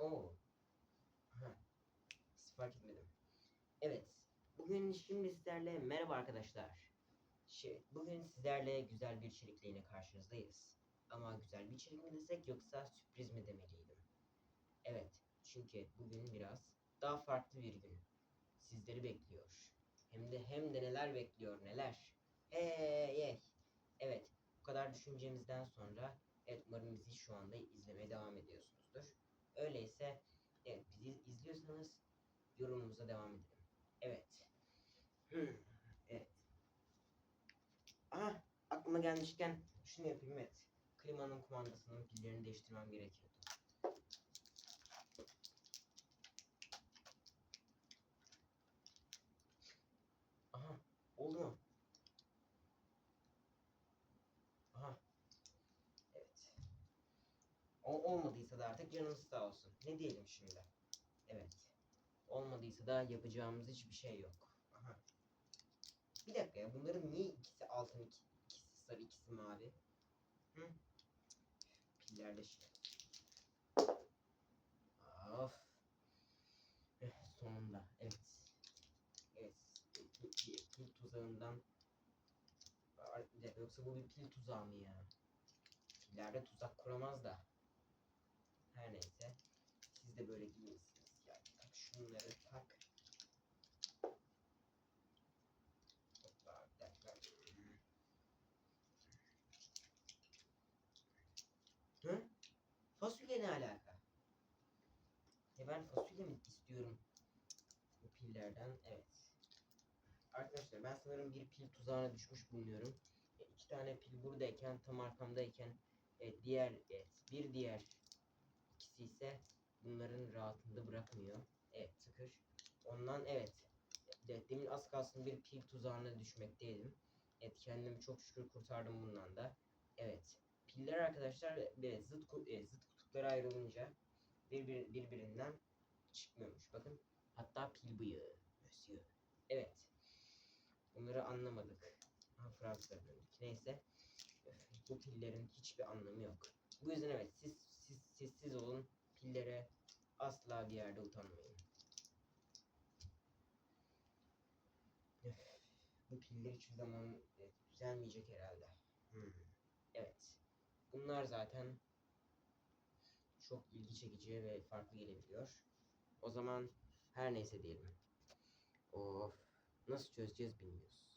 Oo. Aha. Fark etmedim. Evet. Bugün şimdi sizlerle merhaba arkadaşlar. Şey, bugün sizlerle güzel bir içerikle yine karşınızdayız. Ama güzel bir içerik mi desek yoksa sürpriz mi demeliydim? Evet. Çünkü bugün biraz daha farklı bir gün. Sizleri bekliyor. Hem de hem de neler bekliyor neler. Hey hey. Evet. Bu kadar düşüncemizden sonra evet umarım bizi şu anda izlemeye devam ediyorsunuzdur. Öyleyse evet bizi izliyorsanız yorumumuza devam edelim. Evet. Hmm, evet. Aha aklıma gelmişken şunu yapayım evet. Klimanın kumandasının pillerini değiştirmem gerekiyordu. Aha oldu mu? Aha. Evet. O olmadıysa da artık canınız sağ olsun. Ne diyelim şimdi? Evet. Olmadıysa da yapacağımız hiçbir şey yok. Aha. Bir dakika ya bunların niye ikisi altın iki, ikisi sarı ikisi mavi? Hı? Pillerde şey. Of. Eh, sonunda. Evet. Evet. Pil, pil, pil tuzağından Yoksa bu bir pil tuzağı mı ya? Pillerde tuzak kuramaz da. Neyse. Siz de böyle giymişsiniz. Ya tak şunları tak. Hoppa bir dakika. Hı? Fasulye ne alaka? E ben fasulye mi istiyorum? Bu pillerden evet. Arkadaşlar ben sanırım bir pil tuzağına düşmüş bulunuyorum. E, iki tane pil buradayken tam arkamdayken e, diğer evet, bir diğer ikisi ise bunların rahatında bırakmıyor. Evet sıkır. Ondan evet. De, demin az kalsın bir pil tuzağına düşmekteydim. Evet kendimi çok şükür kurtardım bundan da. Evet. Piller arkadaşlar evet, zıt, e, zıt kutuplara ayrılınca birbir, birbirinden çıkmıyormuş. Bakın. Hatta pil bıyığı. Monsieur. Evet. Bunları anlamadık. Ha döndük. Neyse. Öf, Bu pillerin hiçbir anlamı yok. Bu yüzden evet siz sessiz olun. Pillere asla bir yerde utanmayın. Öf, Bu piller hiçbir zaman evet, düzelmeyecek herhalde. Hmm, Evet. Bunlar zaten çok ilgi çekici ve farklı gelebiliyor. O zaman her neyse diyelim. Of. Nasıl çözeceğiz bilmiyoruz.